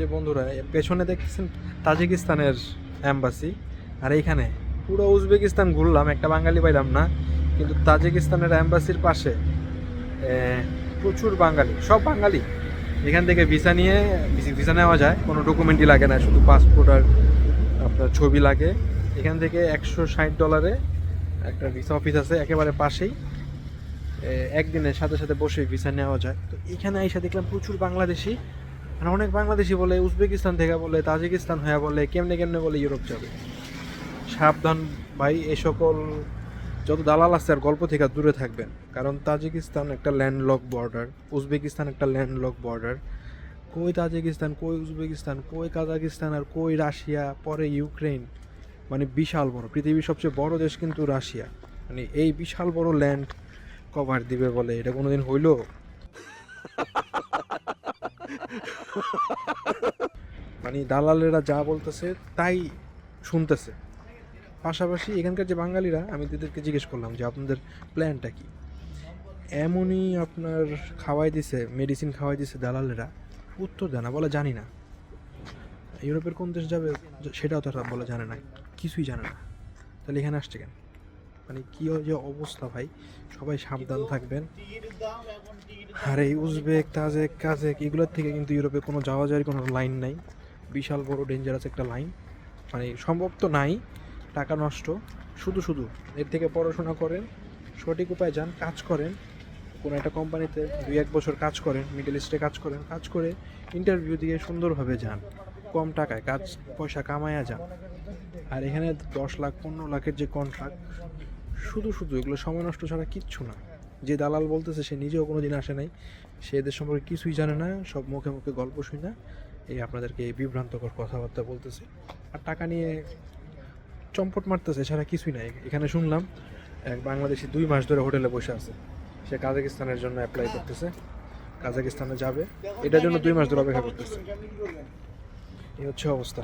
যে বন্ধুরা পেছনে দেখতেছেন তাজিকিস্তানের অ্যাম্বাসি আর এইখানে পুরো উজবেকিস্তান ঘুরলাম, একটা বাঙালি পাইলাম না, কিন্তু তাজিকিস্তানের অ্যাম্বাসির পাশে প্রচুর বাঙালি, সব বাঙালি। এখান থেকে ভিসা নিয়ে ভিসা নেওয়া যায়, কোনো ডকুমেন্টই লাগে না, শুধু পাসপোর্ট আর আপনার ছবি লাগে। এখান থেকে একশো ষাট ডলারে একটা ভিসা অফিস আছে, একেবারে পাশেই। একদিনের সাথে সাথে বসে ভিসা নেওয়া যায়। তো এখানে এসে দেখলাম প্রচুর বাংলাদেশি আর অনেক বাংলাদেশি বলে, উজবেকিস্তান থেকে বলে, তাজিকিস্তান হয়ে বলে, কেমনে কেমনে বলে ইউরোপ যাবে? সাবধান ভাই, এ সকল যত দালাল আছে আর গল্প থেকে দূরে থাকবেন। কারণ তাজিকিস্তান একটা ল্যান্ডলক বর্ডার, উজবেকিস্তান একটা ল্যান্ডলক বর্ডার। কই তাজিকিস্তান, কই উজবেকিস্তান, কই কাজাকিস্তান আর কই রাশিয়া, পরে ইউক্রেন মানে বিশাল বড়, পৃথিবীর সবচেয়ে বড় দেশ কিন্তু রাশিয়া। মানে এই বিশাল বড় ল্যান্ড কভার দিবে বলে, এটা কোনোদিন হইল? মানে দালালেরা যা বলতেছে, তাই শুনতেছে। পাশাপাশি এখানকার যে বাঙালিরা, আমি তাদেরকে জিজ্ঞেস করলাম যে আপনাদের প্ল্যানটা কি? এমনই আপনার খাওয়াই দিছে মেডিসিন খাওয়াই দিছে দালালেরা, উত্তর দেয় না, বলে জানি না। ইউরোপের কোন দেশ যাবে, সেটাও তারা বলে জানে না, কিছুই জানে না। তাহলে এখানে আসছে কেন? মানে কী যে অবস্থা ভাই? সবাই সাবধান থাকবেন। আর এই উজবেক, তাজেক, কাজেক, এগুলোর থেকে কিন্তু ইউরোপে কোনো যাওয়া যাওয়ার কোনো লাইন নাই। বিশাল বড় ডেঞ্জারাস একটা লাইন। মানে সম্ভব তো নাই, টাকা নষ্ট। শুধু শুধু, এর থেকে পড়াশোনা করেন, সঠিক উপায়ে যান, কাজ করেন। কোনো একটা কোম্পানিতে দুই, এক বছর কাজ করেন মিডল ইস্টে কাজ করেন, কাজ করে ইন্টারভিউ দিয়ে সুন্দরভাবে যান। কম টাকায় কাজ, পয়সা কামায়া যান। আর এখানে দশ লাখ, পনেরো লাখের যে কন্ট্রাক্ট শুধু শুধু, এগুলো সময় নষ্ট ছাড়া কিচ্ছু না। যে দালাল বলতেছে, সে নিজেও কোনো দিন আসে নাই। সে এদের সম্পর্কে কিছুই জানে না, সব মুখে মুখে গল্প শুই না। এই আপনাদেরকে বিভ্রান্তকর কথাবার্তা বলতেছে। আর টাকা নিয়ে চম্পট মারতেছে ছাড়া কিছুই নাই। এখানে শুনলাম, এক বাংলাদেশি দুই মাস ধরে হোটেলে বসে আছে। সে কাজাকিস্তানের জন্য অ্যাপ্লাই করতেছে। কাজাকিস্তানে যাবে। এটার জন্য দুই মাস ধরে অপেক্ষা করতেছে। এই হচ্ছে অবস্থা।